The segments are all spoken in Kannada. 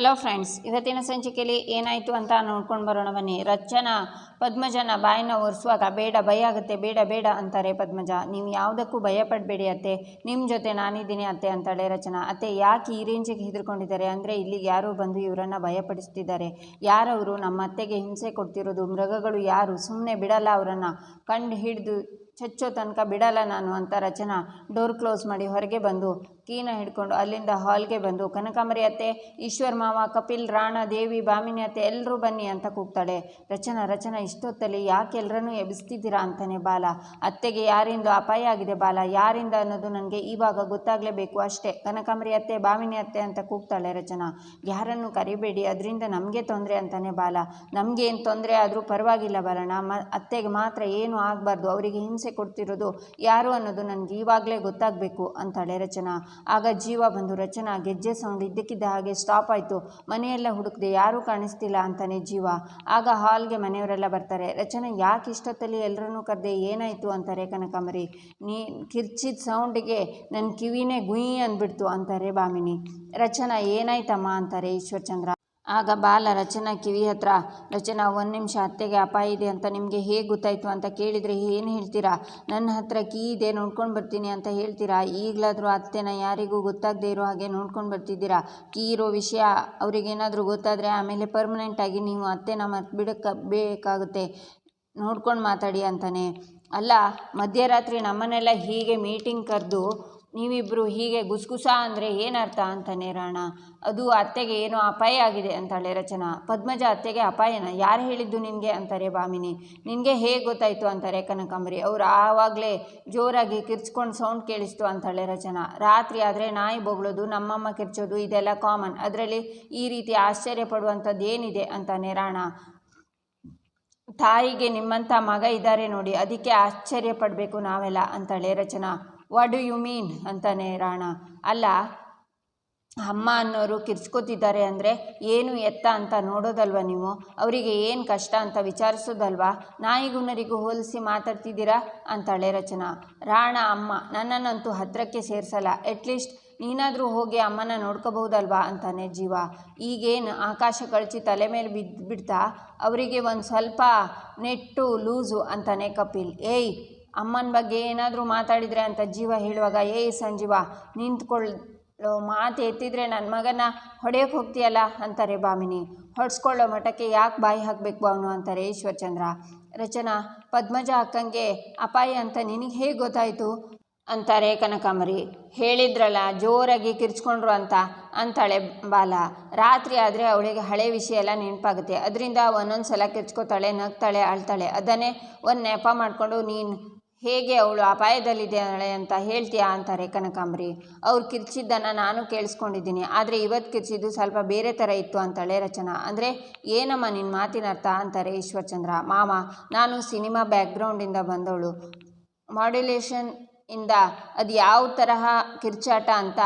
ಹಲೋ ಫ್ರೆಂಡ್ಸ್, ಇವತ್ತಿನ ಸಂಚಿಕೆಯಲ್ಲಿ ಏನಾಯಿತು ಅಂತ ನೋಡ್ಕೊಂಡು ಬರೋಣ ಬನ್ನಿ. ರಚನಾ ಪದ್ಮಜನ ಬಾಯಿನ ಒರೆಸುವಾಗ, ಬೇಡ, ಭಯ ಆಗುತ್ತೆ, ಬೇಡ ಬೇಡ ಅಂತಾರೆ ಪದ್ಮಜ. ನೀವು ಯಾವುದಕ್ಕೂ ಭಯ ಪಡಬೇಡಿ ಅತ್ತೆ. ನಿಮ್ಮ ಜೊತೆ ನಾನಿದ್ದೀನಿ ಅತ್ತೆ ಅಂತಾಳೆ ರಚನಾ. ಅತ್ತೆ, ಯಾಕೆ ಈ ರೇಂಜಿಗೆ ಹೆದರ್ಕೊಂಡಿದ್ದಾರೆ? ಅಂದರೆ ಇಲ್ಲಿಗೆ ಯಾರೋ ಬಂದು ಇವರನ್ನು ಭಯಪಡಿಸ್ತಿದ್ದಾರೆ. ಯಾರವರು ನಮ್ಮ ಅತ್ತೆಗೆ ಹಿಂಸೆ ಕೊಡ್ತಿರೋದು, ಮೃಗಗಳು ಯಾರು? ಸುಮ್ಮನೆ ಬಿಡಲ್ಲ ಅವರನ್ನು. ಕಂಡು ಹಿಡಿದು ಚಚ್ಚೋ ತನಕ ಬಿಡಲ್ಲ ನಾನು ಅಂತ ರಚನಾ ಡೋರ್ ಕ್ಲೋಸ್ ಮಾಡಿ ಹೊರಗೆ ಬಂದು ಕೀನ ಹಿಡ್ಕೊಂಡು ಅಲ್ಲಿಂದ ಹಾಲ್ಗೆ ಬಂದು, ಕನಕಾಂಬರಿ ಅತ್ತೆ, ಈಶ್ವರ್ ಮಾವ, ಕಪಿಲ್, ರಾಣ, ದೇವಿ, ಬಾಮಿನಿ ಅತ್ತೆ ಎಲ್ಲರೂ ಬನ್ನಿ ಅಂತ ಕೂಗ್ತಾಳೆ. ರಚನಾ ರಚನಾ, ಇಷ್ಟೊತ್ತಲ್ಲಿ ಯಾಕೆ ಎಲ್ಲರನ್ನೂ ಎಬ್ಬಿಸ್ತಿದ್ದೀರಾ ಅಂತಾನೆ ಬಾಲ. ಅತ್ತೆಗೆ ಯಾರಿಂದ ಅಪಾಯ ಆಗಿದೆ ಬಾಲ. ಯಾರಿಂದ ಅನ್ನೋದು ನನಗೆ ಇವಾಗ ಗೊತ್ತಾಗಲೇಬೇಕು ಅಷ್ಟೇ. ಕನಕಾಂಬರಿ ಅತ್ತೆ, ಬಾಮಿನಿ ಅತ್ತೆ ಅಂತ ಕೂಗ್ತಾಳೆ ರಚನಾ. ಯಾರನ್ನು ಕರಿಬೇಡಿ, ಅದರಿಂದ ನಮಗೆ ತೊಂದರೆ ಅಂತಾನೆ ಬಾಲ. ನಮಗೇನು ತೊಂದರೆ ಆದರೂ ಪರವಾಗಿಲ್ಲ ಬಾಲಣ್ಣ. ಮ, ಅತ್ತೆಗೆ ಮಾತ್ರ ಏನು ಆಗಬಾರ್ದು. ಅವರಿಗೆ ಹಿಂಸೆ ಕೊಡ್ತಿರೋದು ಯಾರು ಅನ್ನೋದು ನನಗೆ ಈವಾಗಲೇ ಗೊತ್ತಾಗಬೇಕು ಅಂತಾಳೆ ರಚನಾ ಆಗ ಜೀವ ಬಂದು ರಚನಾ ಗೆಜ್ಜೆ ಸೌಂಡ್ ಇದ್ದಕ್ಕಿದ್ದ ಹಾಗೆ ಸ್ಟಾಪ್ ಆಯಿತು. ಮನೆಯೆಲ್ಲ ಹುಡುಕಿದೆ ಯಾರೂ ಕಾಣಿಸ್ತಿಲ್ಲ ಅಂತಾನೆ ಜೀವ. ಆಗ ಹಾಲ್ಗೆ ಮನೆಯವರೆಲ್ಲ ಬರ್ತಾರೆ, ರಚನಾ, ಯಾಕೆ ಇಷ್ಟೊತ್ತಲ್ಲಿ ಎಲ್ಲರನ್ನೂ ಕರೆದೆ ಏನಾಯಿತು? ಅಂತಾರೆ ಕನಕಾಂಬರಿ. ನೀ, ಕಿರ್ಚಿದ ಸೌಂಡಿಗೆ ನನ್ನ ಕಿವಿನೇ ಗುಯಿ ಅಂದ್ಬಿಡ್ತು, ಅಂತಾರೆ ಬಾಮಿನಿ. ರಚನಾ, ಏನಾಯ್ತಮ್ಮ? ಅಂತಾರೆ ಈಶ್ವರ್ಚಂದ್ರ. ಆಗ ಬಾಲ ರಚನಾ ಕಿವಿ ಹತ್ರ, ರಚನಾ, ಒಂದು ನಿಮಿಷ, ಅತ್ತೆಗೆ ಅಪಾಯ ಇದೆ ಅಂತ ನಿಮಗೆ ಹೇಗೆ ಗೊತ್ತಾಯಿತು? ಅಂತ ಕೇಳಿದರೆ, ಏನು ಹೇಳ್ತೀರಾ? ನನ್ನ ಹತ್ರ ಕೀ ಇದೆ, ನೋಡ್ಕೊಂಡು ಬರ್ತೀನಿ ಅಂತ ಹೇಳ್ತೀರಾ? ಈಗಲಾದರೂ ಅತ್ತೆನ ಯಾರಿಗೂ ಗೊತ್ತಾಗದೇ ಇರೋ ಹಾಗೆ ನೋಡ್ಕೊಂಡು ಬರ್ತಿದ್ದೀರಾ? ಕೀ ಇರೋ ವಿಷಯ ಅವರಿಗೇನಾದರೂ ಗೊತ್ತಾದರೆ ಆಮೇಲೆ ಪರ್ಮನೆಂಟಾಗಿ ನೀವು ಅತ್ತೆನ ಮರ್ತು ಬಿಡಕ್ಕೆ, ಬೇಕಾಗುತ್ತೆ. ನೋಡ್ಕೊಂಡು ಮಾತಾಡಿ ಅಂತಾನೆ. ಅಲ್ಲ, ಮಧ್ಯರಾತ್ರಿ ನಮ್ಮನ್ನೆಲ್ಲ ಹೀಗೆ ಮೀಟಿಂಗ್ ಕರೆದು ನೀವಿಬ್ಬರು ಹೀಗೆ ಗುಸ್ಗುಸ ಅಂದರೆ ಏನರ್ಥ ಅಂತಾನೆ ರಾಣ? ಅದು ಅತ್ತೆಗೆ ಏನೋ ಅಪಾಯ ಆಗಿದೆ ಅಂತಾಳೆ ರಚನಾ. ಪದ್ಮಜ ಅತ್ತೆಗೆ ಅಪಾಯನ? ಯಾರು ಹೇಳಿದ್ದು ನಿನಗೆ? ಅಂತಾರೆ ಬಾಮಿನಿ. ನಿನಗೆ ಹೇಗೆ ಗೊತ್ತಾಯಿತು? ಅಂತಾರೆ ಕನಕಾಂಬರಿ. ಅವ್ರು ಆವಾಗಲೇ ಜೋರಾಗಿ ಕಿರ್ಚ್ಕೊಂಡು ಸೌಂಡ್ ಕೇಳಿಸ್ತು ಅಂತಾಳೆ ರಚನಾ. ರಾತ್ರಿ ಆದರೆ ನಾಯಿ ಬೊಗಳೋದು, ನಮ್ಮಮ್ಮ ಕಿರ್ಚೋದು, ಇದೆಲ್ಲ ಕಾಮನ್ ಅದರಲ್ಲಿ ಈ ರೀತಿ ಆಶ್ಚರ್ಯ ಪಡುವಂಥದ್ದು ಏನಿದೆ? ಅಂತಾನೆ ರಾಣ. ತಾಯಿಗೆ ನಿಮ್ಮಂಥ ಮಗ ಇದ್ದಾರೆ ನೋಡಿ, ಅದಕ್ಕೆ ಆಶ್ಚರ್ಯ ಪಡಬೇಕು ನಾವೆಲ್ಲ, ಅಂತಾಳೆ Rachana. What do you mean ಅಂತಾನೆ ರಾಣ. ಅಲ್ಲ, ಅಮ್ಮ ಅನ್ನೋರು ಕಿರ್ಚ್ಕೋತಿದ್ದಾರೆ ಅಂದರೆ ಏನು ಎತ್ತ ಅಂತ ನೋಡೋದಲ್ವ ನೀವು? ಅವರಿಗೆ ಏನು ಕಷ್ಟ ಅಂತ ವಿಚಾರಿಸೋದಲ್ವಾ? ನಾಯಿಗುಣರಿಗೂ ಹೋಲಿಸಿ ಮಾತಾಡ್ತಿದ್ದೀರಾ? ಅಂತಾಳೆ ರಚನಾ. ರಾಣ, ಅಮ್ಮ, ನನ್ನನ್ನಂತೂ ಹತ್ತಿರಕ್ಕೆ ಸೇರಿಸಲ್ಲ. ಅಟ್ಲೀಸ್ಟ್ ನೀನಾದರೂ ಹೋಗಿ ಅಮ್ಮನ ನೋಡ್ಕೋಬಹುದಲ್ವಾ? ಅಂತಾನೆ ಜೀವ. ಈಗೇನು ಆಕಾಶ ಕಳಚಿ ತಲೆ ಮೇಲೆ ಬಿದ್ದು ಬಿಡ್ತಾ ಅವರಿಗೆ ಒಂದು ಸ್ವಲ್ಪ ನೆಟ್ಟು, ಲೂಸು ಅಂತಾನೆ ಕಪಿಲ್. ಏಯ್ ಅಮ್ಮನ ಬಗ್ಗೆ ಏನಾದರೂ ಮಾತಾಡಿದರೆ ಅಂತ ಜೀವ ಹೇಳುವಾಗ ಏಯ್ ಸಂಜೀವ, ನಿಂತ್ಕೊಳ್ಳೋ ಮಾತು ಎತ್ತಿದರೆ ನನ್ನ ಮಗನ ಹೊಡೆಯೋಕೆ ಹೋಗ್ತೀಯಲ್ಲ? ಅಂತಾರೆ ಬಾಮಿನಿ. ಹೊಡೆಸ್ಕೊಳ್ಳೋ ಮಠಕ್ಕೆ ಯಾಕೆ ಬಾಯಿ ಹಾಕಬೇಕು ಅವನು? ಅಂತಾರೆ ಈಶ್ವರ್ಚಂದ್ರ. ರಚನಾ, ಪದ್ಮಜ ಅಕ್ಕಂಗೆ ಅಪಾಯ ಅಂತ ನಿನಗೆ ಹೇಗೆ ಗೊತ್ತಾಯಿತು? ಅಂತಾರೆ ಕನಕಾಂಬರಿ. ಹೇಳಿದ್ರಲ್ಲ, ಜೋರಾಗಿ ಕಿರ್ಚ್ಕೊಂಡ್ರು ಅಂತ, ಅಂತಾಳೆ ಬಾಲ. ರಾತ್ರಿ ಆದರೆ ಅವಳಿಗೆ ಹಳೆ ವಿಷಯ ಎಲ್ಲ ನೆನಪಾಗುತ್ತೆ. ಅದರಿಂದ ಒಂದೊಂದು ಸಲ ಕಿರ್ಚ್ಕೋತಾಳೆ, ನಗ್ತಾಳೆ, ಅಳ್ತಾಳೆ. ಅದನ್ನೇ ಒಂದು ನೆಪ ಮಾಡಿಕೊಂಡು ನೀನು ಹೇಗೆ ಅವಳು ಅಪಾಯದಲ್ಲಿದ್ದಾಳೆ ಅಂತ ಹೇಳ್ತೀಯಾ ಅಂತಾರೆ ಕನಕಾಂಬರಿ. ಅವ್ರು ಕಿರ್ಚಿದ್ದನ್ನು ನಾನು ಕೇಳಿಸ್ಕೊಂಡಿದ್ದೀನಿ. ಆದರೆ ಇವತ್ತು ಕಿರ್ಚಿದ್ದು ಸ್ವಲ್ಪ ಬೇರೆ ಥರ ಇತ್ತು ಅಂತಾಳೆ ರಚನಾ. ಅಂದರೆ ಏನಮ್ಮ ನಿನ್ನ ಮಾತಿನ ಅರ್ಥ ಅಂತಾರೆ ಈಶ್ವರ್ಚಂದ್ರ. ಮಾಮ, ನಾನು ಸಿನಿಮಾ ಬ್ಯಾಕ್ಗ್ರೌಂಡಿಂದ ಬಂದವಳು. ಮಾಡ್ಯುಲೇಷನ್ ಇಂದ ಅದು ಯಾವ ತರಹ ಕಿರ್ಚಾಟ ಅಂತ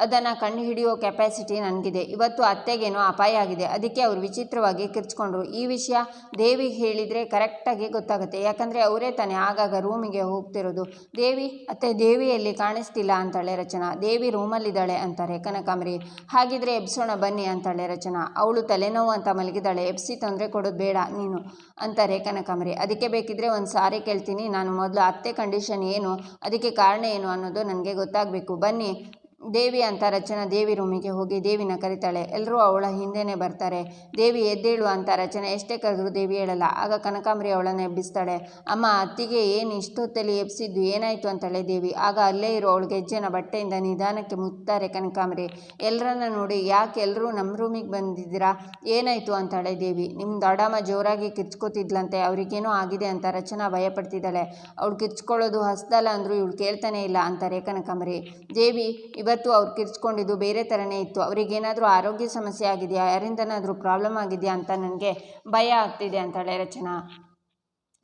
ಅದನ್ನು ಕಂಡು ಹಿಡಿಯೋ ಕೆಪಾಸಿಟಿ ನನಗಿದೆ. ಇವತ್ತು ಅತ್ತೆಗೇನೋ ಅಪಾಯ ಆಗಿದೆ. ಅದಕ್ಕೆ ಅವರು ವಿಚಿತ್ರವಾಗಿ ಕಿರ್ಚ್ಕೊಂಡ್ರು. ಈ ವಿಷಯ ದೇವಿ ಹೇಳಿದರೆ ಕರೆಕ್ಟಾಗಿ ಗೊತ್ತಾಗುತ್ತೆ. ಯಾಕಂದರೆ ಅವರೇ ತಾನೇ ಆಗಾಗ ರೂಮಿಗೆ ಹೋಗ್ತಿರೋದು. ದೇವಿ, ಅತ್ತೆ ದೇವಿಯಲ್ಲಿ ಕಾಣಿಸ್ತಿಲ್ಲ ಅಂತಾಳೆ ರಚನಾ. ದೇವಿ ರೂಮಲ್ಲಿದ್ದಾಳೆ ಅಂತಾರೆ ಕನಕಾಂಬರಿ. ಹಾಗಿದ್ರೆ ಎಬ್ಸೋಣ ಬನ್ನಿ ಅಂತಾಳೆ ರಚನಾ. ಅವಳು ತಲೆನೋವು ಅಂತ ಮಲಗಿದ್ದಾಳೆ. ಎಬ್ಸಿ ತೊಂದರೆ ಕೊಡೋದು ಬೇಡ ನೀನು ಅಂತಾರೆ ಕನಕಾಂಬರಿ. ಅದಕ್ಕೆ ಬೇಕಿದ್ರೆ ಒಂದು ಸಾರಿ ಕೇಳ್ತೀನಿ. ನಾನು ಮೊದಲು ಅತ್ತೆ ಕಂಡೀಷನ್ ಏನು? ಅದಕ್ಕೆ ಕಾರಣ ಏನು ಅನ್ನೋದು ನನಗೆ ಗೊತ್ತಾಗಬೇಕು. ಬನ್ನಿ. ದೇವಿ ಅಂತ ರಚನಾ ದೇವಿ ರೂಮಿಗೆ ಹೋಗಿ ದೇವಿನ ಕರಿತಾಳೆ. ಎಲ್ಲರೂ ಅವಳ ಹಿಂದೆನೇ ಬರ್ತಾರೆ. ದೇವಿ ಎದ್ದೇಳು ಅಂತ ರಚನೆ ಎಷ್ಟೇ ಕರೆದ್ರು ದೇವಿ ಹೇಳಲ್ಲ. ಆಗ ಕನಕಾಂಬರಿ ಅವಳನ್ನು ಎಬ್ಬಿಸ್ತಾಳೆ. ಅಮ್ಮ, ಅತ್ತಿಗೆ ಏನು ಇಷ್ಟೊತ್ತಲ್ಲಿ ಎಬ್ಸಿದ್ದು ಏನಾಯಿತು ಅಂತಾಳೆ ದೇವಿ. ಆಗ ಅಲ್ಲೇ ಇರೋ ಅವಳು ಗೆಜ್ಜೆನ ಬಟ್ಟೆಯಿಂದ ನಿಧಾನಕ್ಕೆ ಮುತ್ತಾರೆ ಕನಕಾಂಬರಿ. ಎಲ್ಲರನ್ನ ನೋಡಿ, ಯಾಕೆ ಎಲ್ಲರೂ ನಮ್ಮ ರೂಮಿಗೆ ಬಂದಿದ್ದೀರಾ? ಏನಾಯಿತು ಅಂತಾಳೆ ದೇವಿ. ನಿಮ್ಮ ದೊಡ್ಡಮ್ಮ ಜೋರಾಗಿ ಕಿರ್ಚ್ಕೋತಿದ್ಲಂತೆ, ಅವ್ರಿಗೇನೋ ಆಗಿದೆ ಅಂತ ರಚನಾ ಭಯಪಡ್ತಿದ್ದಾಳೆ. ಅವಳು ಕಿರ್ಚ್ಕೊಳ್ಳೋದು ಹಸ್ದಲ್ಲ ಅಂದರೂ ಇವಳು ಕೇಳ್ತಾನೆ ಇಲ್ಲ ಅಂತಾರೆ ಕನಕಾಂಬರಿ. ದೇವಿ ಇವತ್ತು ಅವ್ರು ಕಿರ್ಚ್ಕೊಂಡಿದ್ದು ಬೇರೆ ಥರನೇ ಇತ್ತು. ಅವರಿಗೇನಾದರೂ ಆರೋಗ್ಯ ಸಮಸ್ಯೆ ಆಗಿದೆಯಾ? ಯಾರಿಂದನಾದರೂ ಪ್ರಾಬ್ಲಮ್ ಆಗಿದೆಯಾ ಅಂತ ನನಗೆ ಭಯ ಆಗ್ತಿದೆ ಅಂತಾಳೆ ರಚನಾ.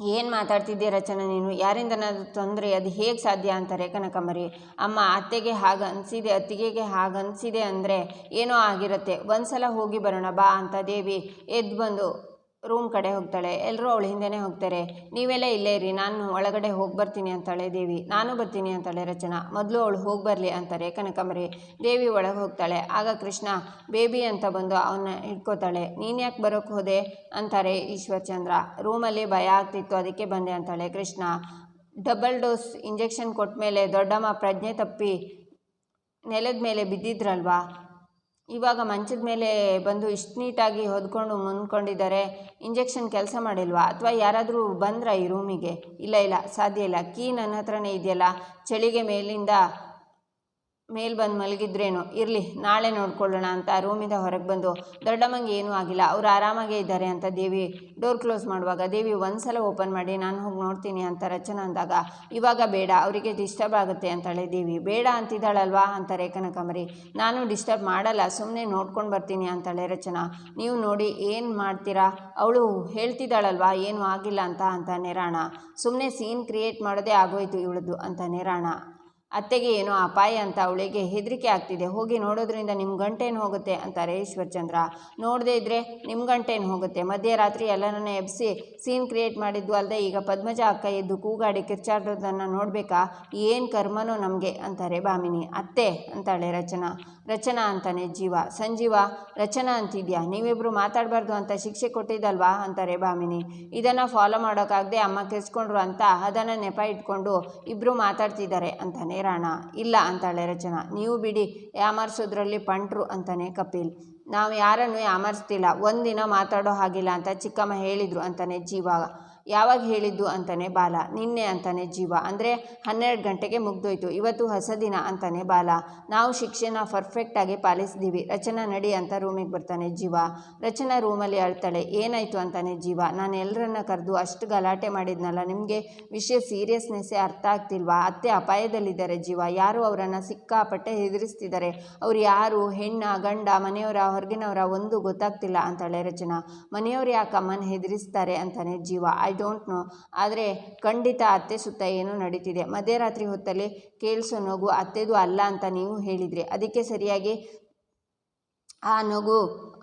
ಏನು ಮಾತಾಡ್ತಿದ್ದೀಯ ರಚನಾ ನೀನು? ಯಾರಿಂದನಾದರೂ ತೊಂದರೆ? ಅದು ಹೇಗೆ ಸಾಧ್ಯ ಅಂತಾರೆ ಕನಕಂಬರಿ? ಅಮ್ಮ, ಅತ್ತೆಗೆ ಹಾಗೆ ಅನಿಸಿದೆ, ಅತ್ತಿಗೆಗೆ ಹಾಗೆ ಅನಿಸಿದೆ ಅಂದರೆ ಏನೋ ಆಗಿರುತ್ತೆ. ಒಂದು ಸಲ ಹೋಗಿ ಬರೋಣ ಬಾ ಅಂತ ದೇವಿ ಎದ್ದು ಬಂದು ರೂಮ್ ಕಡೆ ಹೋಗ್ತಾಳೆ. ಎಲ್ಲರೂ ಅವಳ ಹಿಂದೆಯೇ ಹೋಗ್ತಾರೆ. ನೀವೆಲ್ಲ ಇಲ್ಲೇ ಇರಿ. ನಾನು ಒಳಗಡೆ ಹೋಗಿ ಬರ್ತೀನಿ ಅಂತಾಳೆ ದೇವಿ. ನಾನು ಬರ್ತೀನಿ ಅಂತಾಳೆ ರಚನಾ. ಮೊದಲು ಅವಳು ಹೋಗಿ ಬರಲಿ ಅಂತಾರೆ ಕನಕಂಬರಿ. ದೇವಿ ಒಳಗೆ ಹೋಗ್ತಾಳೆ. ಆಗ ಕೃಷ್ಣ, ಬೇಬಿ ಅಂತ ಬಂದು ಅವನ್ನ ಇಟ್ಕೋತಾಳೆ ನೀನು ಯಾಕೆ ಬರೋಕ್ಕೆ ಹೋದೆ? ಅಂತಾರೆ ಈಶ್ವರ್ಚಂದ್ರ. ರೂಮಲ್ಲಿ ಭಯ ಆಗ್ತಿತ್ತು. ಅದಕ್ಕೆ ಬಂದೆ ಅಂತಾಳೆ ಕೃಷ್ಣ. ಡಬಲ್ ಡೋಸ್ ಇಂಜೆಕ್ಷನ್ ಕೊಟ್ಟ ಮೇಲೆ ದೊಡ್ಡಮ್ಮ ಪ್ರಜ್ಞೆ ತಪ್ಪಿ ನೆಲದ ಮೇಲೆ ಬಿದ್ದಿದ್ರಲ್ವಾ? ಇವಾಗ ಮಂಚದ ಮೇಲೆ ಬಂದು ಇಷ್ಟು ನೀಟಾಗಿ ಹೊದ್ಕೊಂಡು ಮುಂದ್ಕೊಂಡಿದ್ದಾರೆ ಇಂಜೆಕ್ಷನ್ ಕೆಲಸ ಮಾಡಿಲ್ವಾ? ಅಥವಾ ಯಾರಾದರೂ ಬಂದ್ರ ಈ ರೂಮಿಗೆ? ಇಲ್ಲ ಇಲ್ಲ, ಸಾಧ್ಯ ಇಲ್ಲ. ಕೀ ನನ್ನ ಹತ್ರನೇ ಇದೆಯಲ್ಲ? ಚಳಿಗೆ ಮೇಲಿಂದ ಮೇಲ್ ಬಂದು ಮಲಗಿದ್ರೇನು? ಇರಲಿ, ನಾಳೆ ನೋಡ್ಕೊಳ್ಳೋಣ ಅಂತ ರೂಮಿಂದ ಹೊರಗೆ ಬಂದು, ದೊಡ್ಡಮ್ಮಂಗೆ ಏನೂ ಆಗಿಲ್ಲ, ಅವ್ರು ಆರಾಮಾಗೇ ಇದ್ದಾರೆ ಅಂತ ದೇವಿ ಡೋರ್ ಕ್ಲೋಸ್ ಮಾಡುವಾಗ ದೇವಿ ಒಂದ್ಸಲ ಓಪನ್ ಮಾಡಿ, ನಾನು ಹೋಗಿ ನೋಡ್ತೀನಿ ಅಂತ ರಚನ ಅಂದಾಗ, ಇವಾಗ ಬೇಡ, ಅವರಿಗೆ ಡಿಸ್ಟರ್ಬ್ ಆಗುತ್ತೆ ಅಂತಾಳೆ ದೇವಿ. ಬೇಡ ಅಂತಿದ್ದಾಳಲ್ವಾ ಅಂತಾರೆ ಕನಕಾಂಬರಿ. ನಾನು ಡಿಸ್ಟರ್ಬ್ ಮಾಡಲ್ಲ ಸುಮ್ಮನೆ ನೋಡ್ಕೊಂಡು ಬರ್ತೀನಿ ಅಂತಾಳೆ ರಚನಾ. ನೀವು ನೋಡಿ, ಏನು ಮಾಡ್ತೀರಾ? ಅವಳು ಹೇಳ್ತಿದ್ದಾಳಲ್ವಾ, ಏನೂ ಆಗಿಲ್ಲ ಅಂತ ಅಂತ ನಿರಾಣ ಸುಮ್ಮನೆ ಸೀನ್ ಕ್ರಿಯೇಟ್ ಮಾಡೋದೇ ಆಗೋಯ್ತು ಇವಳದ್ದು ಅಂತ ರಾಣ. ಅತ್ತೆಗೆ ಏನೋ ಅಪಾಯ ಅಂತ ಅವಳಿಗೆ ಹೆದರಿಕೆ ಆಗ್ತಿದೆ. ಹೋಗಿ ನೋಡೋದ್ರಿಂದ ನಿಮ್ಮ ಗಂಟೇನು ಹೋಗುತ್ತೆ ಅಂತಾರೆ ಈಶ್ವರ್ಚಂದ್ರ. ನೋಡದೇ ಇದ್ದರೆ ನಿಮ್ಮ ಗಂಟೇನು ಹೋಗುತ್ತೆ. ಮಧ್ಯರಾತ್ರಿ ಎಲ್ಲರನ್ನ ಎಬ್ಸಿ ಸೀನ್ ಕ್ರಿಯೇಟ್ ಮಾಡಿದ್ದು ಅಲ್ಲದೆ ಈಗ ಪದ್ಮಜ ಅಕ್ಕ ಎದ್ದು ಕೂಗಾಡಿ ಕಿರ್ಚಾಡೋದನ್ನು ನೋಡಬೇಕಾ? ಏನು ಕರ್ಮನೋ ನಮಗೆ ಅಂತಾರೆ ಭಾಮಿನಿ ಅತ್ತೆ ಅಂತಾಳೆ ರಚನಾ. ರಚನಾ ಅಂತಾನೆ ಜೀವ. ಸಂಜೀವ, ರಚನಾ ಅಂತಿದ್ಯಾ? ನೀವಿಬ್ಬರು ಮಾತಾಡಬಾರ್ದು ಅಂತ ಶಿಕ್ಷೆ ಕೊಟ್ಟಿದ್ದಲ್ವಾ ಅಂತಾರೆ ಭಾಮಿನಿ ಇದನ್ನು ಫಾಲೋ ಮಾಡೋಕ್ಕಾಗದೆ ಅಮ್ಮ ಕೆಸ್ಕೊಂಡ್ರು ಅಂತ ಅದನ್ನು ನೆಪ ಇಟ್ಕೊಂಡು ಇಬ್ಬರು ಮಾತಾಡ್ತಿದ್ದಾರೆ ಅಂತಾನೆ ರಾಣ, ಇಲ್ಲ ಅಂತಾಳೆ ರಚನಾ ನೀವು ಬಿಡಿ, ಯಾಮರ್ಸೋದ್ರಲ್ಲಿ ಪಂಟ್ರು ಅಂತಾನೆ ಕಪಿಲ್. ನಾವು ಯಾರನ್ನು ಯಾಮರ್ಸ್ತಿಲ್ಲ, ಒಂದಿನ ಮಾತಾಡೋ ಹಾಗಿಲ್ಲ ಅಂತ ಚಿಕ್ಕಮ್ಮ ಹೇಳಿದರು ಅಂತಾನೆ ಜೀವ ಯಾವಾಗ ಹೇಳಿದ್ದು ಅಂತಾನೆ ಬಾಲ, ನಿನ್ನೆ ಅಂತಾನೆ ಜೀವ. ಅಂದರೆ ಹನ್ನೆರಡು ಗಂಟೆಗೆ ಮುಗ್ದೋಯ್ತು, ಇವತ್ತು ಹೊಸ ದಿನ ಅಂತಾನೆ ಬಾಲ. ನಾವು ಶಿಕ್ಷೆನ ಪರ್ಫೆಕ್ಟಾಗಿ ಪಾಲಿಸಿದ್ದೀವಿ ರಚನಾ ನಡಿ ಅಂತ ರೂಮಿಗೆ ಬರ್ತಾನೆ ಜೀವ. ರಚನಾ ರೂಮಲ್ಲಿ ಅಳ್ತಾಳೆ, ಏನಾಯಿತು ಅಂತಾನೆ ಜೀವ. ನಾನು ಎಲ್ಲರನ್ನ ಕರೆದು ಅಷ್ಟು ಗಲಾಟೆ ಮಾಡಿದ್ನಲ್ಲ, ನಿಮಗೆ ವಿಷಯ ಸೀರಿಯಸ್ನೆಸ್ಸೇ ಅರ್ಥ ಆಗ್ತಿಲ್ವಾ? ಅತ್ತೆ ಅಪಾಯದಲ್ಲಿದ್ದಾರೆ ಜೀವ. ಯಾರು ಅವರನ್ನು ಸಿಕ್ಕಾಪಟ್ಟೆ ಹೆದರಿಸ್ತಿದ್ದಾರೆ? ಅವ್ರು ಯಾರು? ಹೆಣ್ಣ, ಗಂಡ, ಮನೆಯವರ, ಹೊರಗಿನವರ ಒಂದು ಗೊತ್ತಾಗ್ತಿಲ್ಲ ಅಂತಾಳೆ ರಚನಾ. ಮನೆಯವರು ಯಾಕೆ ಅಮ್ಮನ ಹೆದರಿಸ್ತಾರೆ ಅಂತಾನೆ ಜೀವ. ಐ ಡೋಂಟ್ ನೋ ಆದರೆ ಖಂಡಿತ ಅತ್ತೆ ಸುತ್ತ ಏನೋ ನಡೀತಿದೆ. ಮಧ್ಯರಾತ್ರಿ ಹೊತ್ತಲ್ಲಿ ಕೇಳಿಸೋ ನಗು ಅತ್ತೆದು ಅಲ್ಲ ಅಂತ ನೀವು ಹೇಳಿದ್ರಿ. ಅದಕ್ಕೆ ಸರಿಯಾಗಿ ಆ ನಗು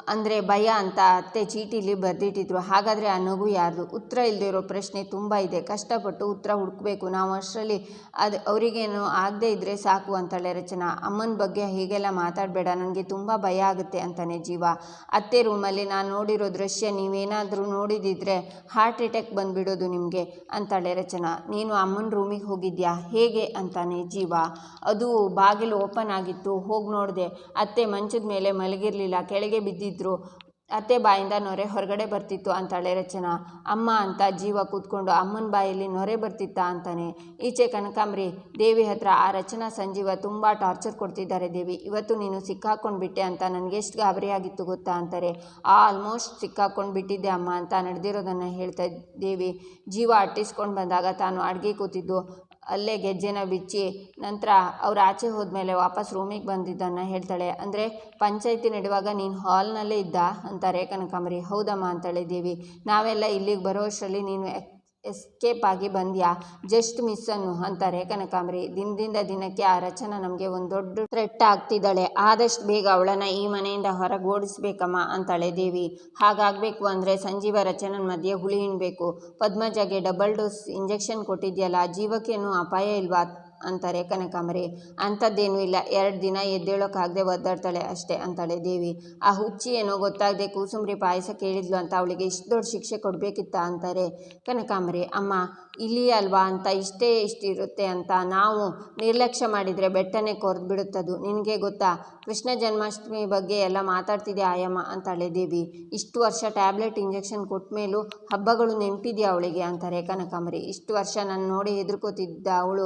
ಅಂದರೆ ಭಯ ಅಂತ ಅತ್ತೆ ಚೀಟಿಲಿ ಬರೆದಿಟ್ಟಿದ್ರು. ಹಾಗಾದರೆ ಆ ನಗು ಯಾರ್ದು? ಉತ್ತರ ಇಲ್ಲದೆ ಇರೋ ಪ್ರಶ್ನೆ ತುಂಬ ಇದೆ. ಕಷ್ಟಪಟ್ಟು ಉತ್ತರ ಹುಡುಕಬೇಕು. ನಾವು ಅಷ್ಟರಲ್ಲಿ ಅದು ಅವರಿಗೇನು ಆಗದೆ ಇದ್ದರೆ ಸಾಕು ಅಂತಾಳೆ ರಚನಾ. ಅಮ್ಮನ ಬಗ್ಗೆ ಹೀಗೆಲ್ಲ ಮಾತಾಡಬೇಡ. ನನಗೆ ತುಂಬ ಭಯ ಆಗುತ್ತೆ ಅಂತಾನೆ ಜೀವ. ಅತ್ತೆ ರೂಮಲ್ಲಿ ನಾನು ನೋಡಿರೋ ದೃಶ್ಯ ನೀವೇನಾದರೂ ನೋಡಿದಿದ್ರೆ ಹಾರ್ಟ್ ಅಟ್ಯಾಕ್ ಬಂದುಬಿಡೋದು ನಿಮಗೆ ಅಂತಾಳೆ ರಚನಾ. ನೀನು ಅಮ್ಮನ ರೂಮಿಗೆ ಹೋಗಿದ್ಯಾ? ಹೇಗೆ? ಅಂತಾನೆ ಜೀವ. ಅದು ಬಾಗಿಲು ಓಪನ್ ಆಗಿತ್ತು. ಹೋಗಿ ನೋಡಿದೆ. ಅತ್ತೆ ಮಂಚದ ಮೇಲೆ ಮಲಗಿರಲಿಲ್ಲ ಕೆಳಗೆ ಬಿದ್ದಿದ್ರು. ಅತ್ತೆ ಬಾಯಿಂದ ನೊರೆ ಹೊರಗಡೆ ಬರ್ತಿತ್ತು ಅಂತಾಳೆ ರಚನಾ. ಅಮ್ಮ ಅಂತ ಜೀವ ಕೂತ್ಕೊಂಡು ಅಮ್ಮನ ಬಾಯಲ್ಲಿ ನೊರೆ ಬರ್ತಿತ್ತಾ ಅಂತಾನೆ. ಈಚೆ ಕನಕಾಂಬ್ರಿ, ದೇವಿ ಹತ್ರ ಆ ರಚನಾ ಸಂಜೀವ ತುಂಬ ಟಾರ್ಚರ್ ಕೊಡ್ತಿದ್ದಾರೆ ದೇವಿ. ಇವತ್ತು ನೀನು ಸಿಕ್ಕಾಕೊಂಡು ಬಿಟ್ಟೆ ಅಂತ ನನಗೆ ಎಷ್ಟು ಗಾಬರಿ ಆಗಿತ್ತು ಗೊತ್ತಾ ಅಂತಾರೆ. ಆಲ್ಮೋಸ್ಟ್ ಸಿಕ್ಕಾಕೊಂಡು ಬಿಟ್ಟಿದ್ದೆ ಅಮ್ಮ ಅಂತ ನಡೆದಿರೋದನ್ನು ಹೇಳ್ತಾ ದೇವಿ. ಜೀವ ಅಟ್ಟಿಸ್ಕೊಂಡು ಬಂದಾಗ ತಾನು ಅಡುಗೆ ಕೂತಿದ್ದು. ಅಲ್ಲೇ ಗೆಜ್ಜೆನ ಬಿಚ್ಚಿ ನಂತರ ಅವ್ರು ಆಚೆ ಹೋದ್ಮೇಲೆ ವಾಪಸ್ ರೂಮಿಗೆ ಬಂದಿದ್ದನ್ನು ಹೇಳ್ತಾಳೆ, ಅಂದರೆ ಪಂಚಾಯತಿ ನಡೆಯುವಾಗ ನೀನು ಹಾಲ್ನಲ್ಲೇ ಇದ್ದ? ಅಂತಾರೆ ಕನಕಾಂಬರಿ ಹೌದಮ್ಮ ಅಂತೇಳಿದ್ದೀವಿ. ದೇವಿ ನಾವೆಲ್ಲ ಇಲ್ಲಿಗೆ ಬರೋ ಅಷ್ಟರಲ್ಲಿ ನೀನು ಎಸ್ಕೇಪ್ ಆಗಿ ಬಂದ್ಯಾ? ಜಸ್ಟ್ ಮಿಸ್ಸನ್ನು ಅಂತಾರೆ ಕನಕಾಂಬರಿ. ದಿನದಿಂದ ದಿನಕ್ಕೆ ಆ ರಚನಾ ನಮಗೆ ಒಂದು ದೊಡ್ಡ ಥ್ರೆಟ್ ಆಗ್ತಿದ್ದಾಳೆ. ಆದಷ್ಟು ಬೇಗ ಅವಳನ್ನು ಈ ಮನೆಯಿಂದ ಹೊರಗೆ ಓಡಿಸ್ಬೇಕಮ್ಮ ಅಂತಾಳೆ ದೇವಿ. ಹಾಗಾಗಬೇಕು ಅಂದರೆ ಸಂಜೀವ ರಚನನ ಮಧ್ಯೆ ಹುಳಿ ಇಣಬೇಕು ಪದ್ಮಜಗೆ ಡಬಲ್ ಡೋಸ್ ಇಂಜೆಕ್ಷನ್ ಕೊಟ್ಟಿದ್ಯಲ್ಲ ಜೀವಕ್ಕೇನು ಅಪಾಯ ಇಲ್ವಾ? ಅಂತಾರೆ, ಕನಕಾಂಬರಿ. ಅಂಥದ್ದೇನೂ ಇಲ್ಲ. ಎರಡು ದಿನ ಎದ್ದೇಳೋಕ್ಕಾಗದೆ ಒದ್ದಾಡ್ತಾಳೆ ಅಷ್ಟೇ ಅಂತಾಳೆ ದೇವಿ. ಆ ಹುಚ್ಚಿ ಏನೋ ಗೊತ್ತಾಗದೆ ಕೂಸುಂಬರಿ ಪಾಯಸ ಕೇಳಿದ್ಲು ಅಂತ ಅವಳಿಗೆ ಇಷ್ಟು ದೊಡ್ಡ ಶಿಕ್ಷೆ ಕೊಡಬೇಕಿತ್ತ ಅಂತಾರೆ. ಕನಕಾಂಬರಿ, ಅಮ್ಮ ಇಲ್ಲಿ ಅಲ್ವಾ ಅಂತ ಇಷ್ಟೇ ಇಷ್ಟಿರುತ್ತೆ ಅಂತ ನಾವು ನಿರ್ಲಕ್ಷ್ಯ ಮಾಡಿದರೆ ಬೆಟ್ಟನೇ ಕೊರ್ದು ಬಿಡುತ್ತದು ನಿನಗೆ ಗೊತ್ತಾ? ಕೃಷ್ಣ ಜನ್ಮಾಷ್ಟಮಿ ಬಗ್ಗೆ ಎಲ್ಲ ಮಾತಾಡ್ತಿದ್ದೆ ಆಯಮ್ಮ ಅಂತಾಳೆ ದೇವಿ. ಇಷ್ಟು ವರ್ಷ ಟ್ಯಾಬ್ಲೆಟ್ ಇಂಜೆಕ್ಷನ್ ಕೊಟ್ಟ ಮೇಲೂ ಹಬ್ಬಗಳು ನೆನಪಿದೆಯಾ ಅವಳಿಗೆ? ಅಂತಾರೆ ಕನಕಾಂಬರಿ. ಇಷ್ಟು ವರ್ಷ ನಾನು ನೋಡಿ ಹೆದರ್ಕೋತಿದ್ದ ಅವಳು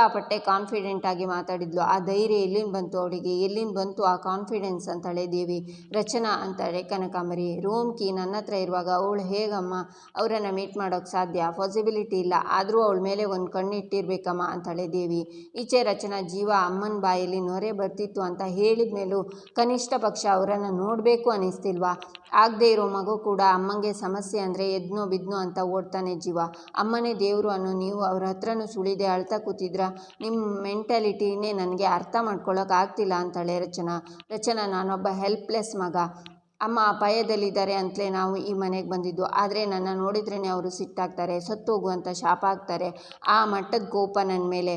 ಸಿಕ್ಕಾಪಟ್ಟೆ ಕಾನ್ಫಿಡೆಂಟ್ ಆಗಿ ಮಾತಾಡಿದ್ಲು. ಆ ಧೈರ್ಯ ಎಲ್ಲಿಂದ ಬಂತು ಅವಳಿಗೆ? ಎಲ್ಲಿಂದ ಬಂತು ಆ ಕಾನ್ಫಿಡೆನ್ಸ್ ಅಂತಾಳೆ ದೇವಿ ರಚನಾ ಅಂತಾಳೆ ಕನಕಾಂಬರಿ. ರೂಮ್ ಕೀ ನನ್ನ ಹತ್ರ ಇರುವಾಗ ಅವಳು, ಹೇಗಮ್ಮ? ಅವರನ್ನು ಮೀಟ್ ಮಾಡೋಕ್ಕೆ ಸಾಧ್ಯ? ಪಾಸಿಬಿಲಿಟಿ ಇಲ್ಲ. ಆದರೂ ಅವಳ ಮೇಲೆ ಒಂದು ಕಣ್ಣಿಟ್ಟಿರ್ಬೇಕಮ್ಮ ಅಂತಳೆ ದೇವಿ ಈಚೆ ರಚನಾ, ಜೀವ, ಅಮ್ಮನ ಬಾಯಲ್ಲಿ ನೊರೆ ಬರ್ತಿತ್ತು ಅಂತ ಹೇಳಿದ ಮೇಲೂ ಕನಿಷ್ಠ ಪಕ್ಷ ಅವರನ್ನು ನೋಡಬೇಕು ಅನ್ನಿಸ್ತಿಲ್ವಾ ಆಗದೆ ಇರೋ ಮಗು ಕೂಡ ಅಮ್ಮಂಗೆ ಸಮಸ್ಯೆ ಅಂದರೆ ಎದ್ನೋ ಬಿದ್ನೋ ಅಂತ ಓಡ್ತಾನೆ ಜೀವ. ಅಮ್ಮನೇ ದೇವರು ಅನ್ನೋ ನೀವು ಅವ್ರ ಹತ್ರನೂ ಸುಳಿದೆ ಅಳ್ತಾ ಕೂತಿದ್ರ ನಿಮ್ಮ ಮೆಂಟಾಲಿಟಿನೇ ನನಗೆ ಅರ್ಥ ಮಾಡ್ಕೊಳ್ಳೋಕೆ ಆಗ್ತಿಲ್ಲ ಅಂತಾಳೆ ರಚನಾ. ರಚನಾ, ನಾನೊಬ್ಬ ಹೆಲ್ಪ್ಲೆಸ್ ಮಗ. ಅಮ್ಮ ಅಪಾಯದಲ್ಲಿದ್ದಾರೆ ಅಂತಲೇ ನಾವು ಈ ಮನೆಗೆ ಬಂದಿದ್ದು. ಆದರೆ ನನ್ನ ನೋಡಿದ್ರೇ ಅವರು ಸಿಟ್ಟಾಗ್ತಾರೆ ಸತ್ತು ಹೋಗುವಂಥ ಶಾಪ ಆಗ್ತಾರೆ ಆ ಮಟ್ಟದ ಕೋಪ ನನ್ನ ಮೇಲೆ.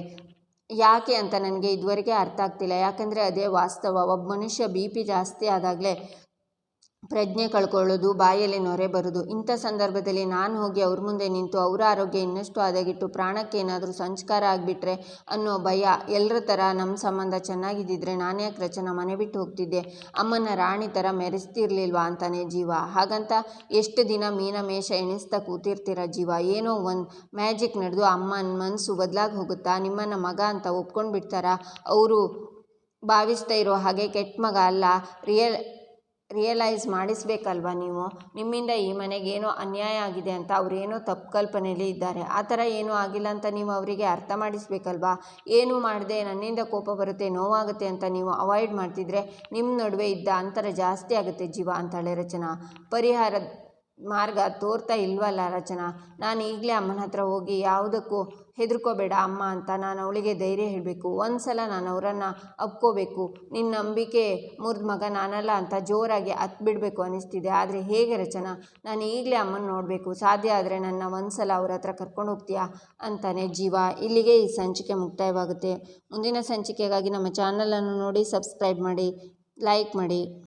ಯಾಕೆ ಅಂತ ನನಗೆ ಇದುವರೆಗೆ ಅರ್ಥ ಆಗ್ತಿಲ್ಲ. ಯಾಕಂದರೆ ಅದೇ ವಾಸ್ತವ. ಒಬ್ಬ ಮನುಷ್ಯ ಬಿ ಪಿ ಜಾಸ್ತಿ ಆದಾಗಲೇ ಪ್ರಜ್ಞೆ ಕಳ್ಕೊಳ್ಳೋದು, ಬಾಯಲ್ಲಿ ನೊರೆ ಬರೋದು, ಇಂಥ ಸಂದರ್ಭದಲ್ಲಿ ನಾನು ಹೋಗಿ ಅವ್ರ ಮುಂದೆ ನಿಂತು ಅವರ ಆರೋಗ್ಯ ಇನ್ನಷ್ಟು ಹದಗೆಟ್ಟು ಪ್ರಾಣಕ್ಕೆ ಏನಾದರೂ ಸಂಸ್ಕಾರ ಆಗಿಬಿಟ್ರೆ ಅನ್ನೋ ಭಯ ಎಲ್ಲರ ಥರ ನಮ್ಮ ಸಂಬಂಧ ಚೆನ್ನಾಗಿದ್ದಿದ್ರೆ ನಾನೇ ರಚನ ಮನೆ ಬಿಟ್ಟು ಹೋಗ್ತಿದ್ದೆ? ಅಮ್ಮನ ರಾಣಿ ಥರ ಮೆರೆಸ್ತಿರ್ಲಿಲ್ವಾ ಅಂತಾನೆ ಜೀವ. ಹಾಗಂತ ಎಷ್ಟು ದಿನ ಮೀನ ಮೇಷ ಎಣಿಸ್ತಾ ಕೂತಿರ್ತೀರ ಜೀವ? ಏನೋ ಒಂದು ಮ್ಯಾಜಿಕ್ ನಡೆದು ಅಮ್ಮನ ಮನಸ್ಸು ಬದಲಾಗಿ ಹೋಗುತ್ತಾ? ನಿಮ್ಮನ್ನು ಮಗ ಅಂತ ಒಪ್ಕೊಂಡು ಬಿಡ್ತಾರಾ ಅವರು ಭಾವಿಸ್ತಾ ಇರೋ ಹಾಗೆ ಕೆಟ್ಟ ಮಗ ಅಲ್ಲ. ರಿಯಲ್ ರಿಯಲೈಸ್ ಮಾಡಿಸ್ಬೇಕಲ್ವ ನೀವು? ನಿಮ್ಮಿಂದ ಈ ಮನೆಗೆ ಏನೋ ಅನ್ಯಾಯ ಆಗಿದೆ ಅಂತ ಅವರೇನೋ ತಪ್ಪು ಕಲ್ಪನೆಯಲ್ಲಿ ಇದ್ದಾರೆ. ಆ ಥರ ಏನೂ ಆಗಿಲ್ಲ ಅಂತ ನೀವು ಅವರಿಗೆ ಅರ್ಥ ಮಾಡಿಸಬೇಕಲ್ವಾ? ಏನೂ ಮಾಡದೆ ನನ್ನಿಂದ ಕೋಪ ಬರುತ್ತೆ, ನೋವಾಗುತ್ತೆ ಅಂತ ನೀವು ಅವಾಯ್ಡ್ ಮಾಡ್ತಿದ್ರೆ ನಿಮ್ಮ ನಡುವೆ ಇದ್ದ ಅಂತರ ಜಾಸ್ತಿ ಆಗುತ್ತೆ ಜೀವ ಅಂತಾಳೆ ರಚನಾ. ಪರಿಹಾರ ಮಾರ್ಗ ತೋರ್ತಾ ಇಲ್ವಲ್ಲ ರಚನಾ? ನಾನು ಈಗಲೇ ಅಮ್ಮನ ಹತ್ರ ಹೋಗಿ ಯಾವುದಕ್ಕೂ ಹೆದರ್ಕೋಬೇಡ, ಅಮ್ಮ ಅಂತ ನಾನು ಅವಳಿಗೆ ಧೈರ್ಯ ಹೇಳಬೇಕು. ಒಂದು ಸಲ ನಾನು ಅವರನ್ನು ಅಪ್ಕೋಬೇಕು. ನಿನ್ನ ನಂಬಿಕೆ ಮುರಿದ ಮಗ ನಾನಲ್ಲ ಅಂತ ಜೋರಾಗಿ ಹತ್ತು ಬಿಡಬೇಕು ಅನ್ನಿಸ್ತಿದೆ ಆದರೆ ಹೇಗೆ ರಚನಾ? ನಾನು ಈಗಲೇ ಅಮ್ಮನ ನೋಡಬೇಕು. ಸಾಧ್ಯ ಆದರೆ ನನ್ನ ಒಂದು ಸಲ ಅವ್ರ ಹತ್ರ ಕರ್ಕೊಂಡು ಹೋಗ್ತೀಯಾ? ಅಂತಾನೆ ಜೀವ. ಇಲ್ಲಿಗೆ ಈ ಸಂಚಿಕೆ ಮುಕ್ತಾಯವಾಗುತ್ತೆ. ಮುಂದಿನ ಸಂಚಿಕೆಗಾಗಿ ನಮ್ಮ ಚಾನಲನ್ನು ನೋಡಿ ಸಬ್ಸ್ಕ್ರೈಬ್ ಮಾಡಿ ಲೈಕ್ ಮಾಡಿ.